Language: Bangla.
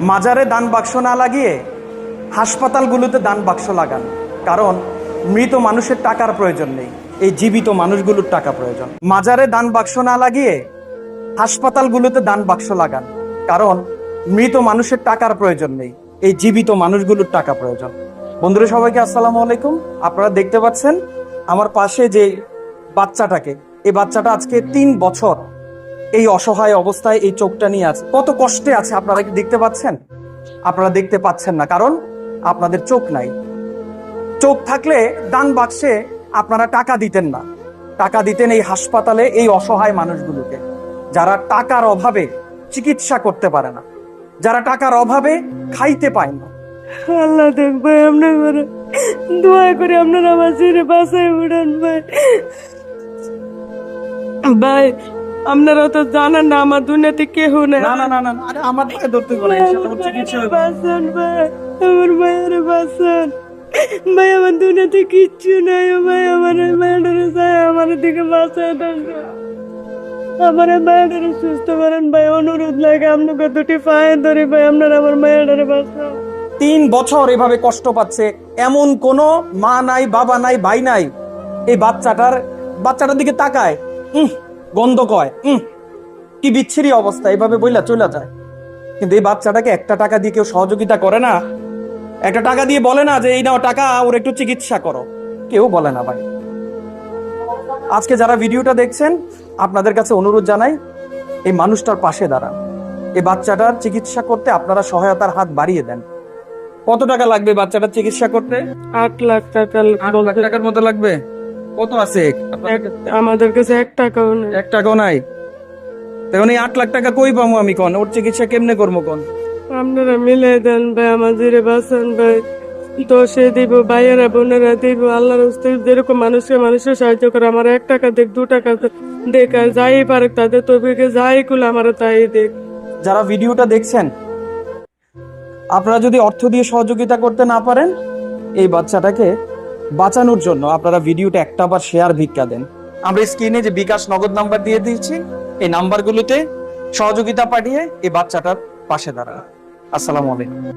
মাজারে দান বাক্স না লাগিয়ে হাসপাতালগুলোতে দান বাক্স লাগান। কারণ মৃত মানুষের টাকার প্রয়োজন নেই। এই জীবিত মানুষগুলোর টাকা প্রয়োজন। মাজারে দান বাক্স না লাগিয়ে হাসপাতালগুলোতে দান বাক্স লাগান। কারণ মৃত মানুষের টাকার প্রয়োজন নেই। এই জীবিত মানুষগুলোর টাকা প্রয়োজন। বন্ধুরা, সবাইকে আসসালামু আলাইকুম। আপনারা দেখতে পাচ্ছেন আমার পাশে যে বাচ্চাটাকে, এই বাচ্চাটা আজকে তিন বছর এই অসহায় অবস্থায় এই চোখটা নিয়ে আছে কত কষ্টে আছে আপনারা কি দেখতে পাচ্ছেন? আপনারা দেখতে পাচ্ছেন না, কারণ আপনাদের চোখ নাই। চোখ থাকলে দান বাক্সে আপনারা টাকা দিতেন না। টাকা দিতেন এই হাসপাতালে এই অসহায় মানুষগুলোকে, যারা টাকার অভাবে চিকিৎসা করতে পারে না, যারা টাকার অভাবে খাইতে পায় না। আল্লাহ দেখ করে দোয়া করে আপনার আমার ছেড়ে বাসায় উঠান ভাই। ভাই আপনারা তো জানেন না আমার দুনিয়াতে কেহ নেই। না না না না না, আরে আমার ধরতে চিকিৎসা হবে। বাসন ভাই আমার মায়ের বাসন। ভাই আমার দুনিয়াতে কিচ্ছু নাই ভাই আমার মায়ের চাই আমার দিকে বাসায় দেন আমার মায়ের সুস্থ করেন ভাই অনুরোধ লাগে আপনাকে দুটি পায়ে ধরে ভাই আপনার আমার মায়ের বাসা তিন বছর এভাবে কষ্ট পাচ্ছে এমন কোনো মা নাই বাবা নাই ভাই নাই এই বাচ্চাটার বাচ্চাটার দিকে তাকায়। গন্ধ কয় কি বিচ্ছিরি অবস্থা এভাবে বইলা চলে যায়। কিন্তু এই বাচ্চাটাকে একটা টাকা দিয়ে কেউ সহযোগিতা করে না। একটা টাকা দিয়ে বলে না যে এই নাও টাকা ওর একটু চিকিৎসা করো। কেউ বলে না ভাই। আজকে যারা ভিডিওটা দেখছেন আপনাদের কাছে অনুরোধ জানাই এই মানুষটার পাশে দাঁড়ান। এই বাচ্চাটার চিকিৎসা করতে আপনারা সহায়তার হাত বাড়িয়ে দেন। কত টাকা লাগবে বাচ্চাটার চিকিৎসা করতে? আট লাখ টাকা আট লাখ টাকার মতো লাগবে? কত আছে? আমাদের কাছে এক টাকাও নেই। এক টাকাও নাই? তখন এই আট লাখ টাকা কই পাবো আমি কোন? ওর চিকিৎসা কেমনে করব কোন? আপনারা মিলে দেন ভাই আমাদের বাসন ভাই। দোষে দিব ভাইয়েরা বোনেরা দিব আল্লাহর হস্তে যেরকম মানুষকে মানুষের সাহায্য করে আমার এক টাকা দেখ দু টাকা দেখ আর যাই পারে তাদের তবিকে যাই কুল আমার তাই দেখ যারা ভিডিওটা দেখছেন আপনারা যদি অর্থ দিয়ে সহযোগিতা করতে না পারেন এই বাচ্চাটাকে বাঁচানোর জন্য আপনারা ভিডিওটা একটা বার শেয়ার ভিক্ষা দেন। আমরা স্ক্রিনে যে বিকাশ নগদ নাম্বার দিয়ে দিয়েছি, এই নাম্বারগুলোতে সহযোগিতা পাঠিয়ে এই বাচ্চাটার পাশে দাঁড়ান। আসসালামু আলাইকুম।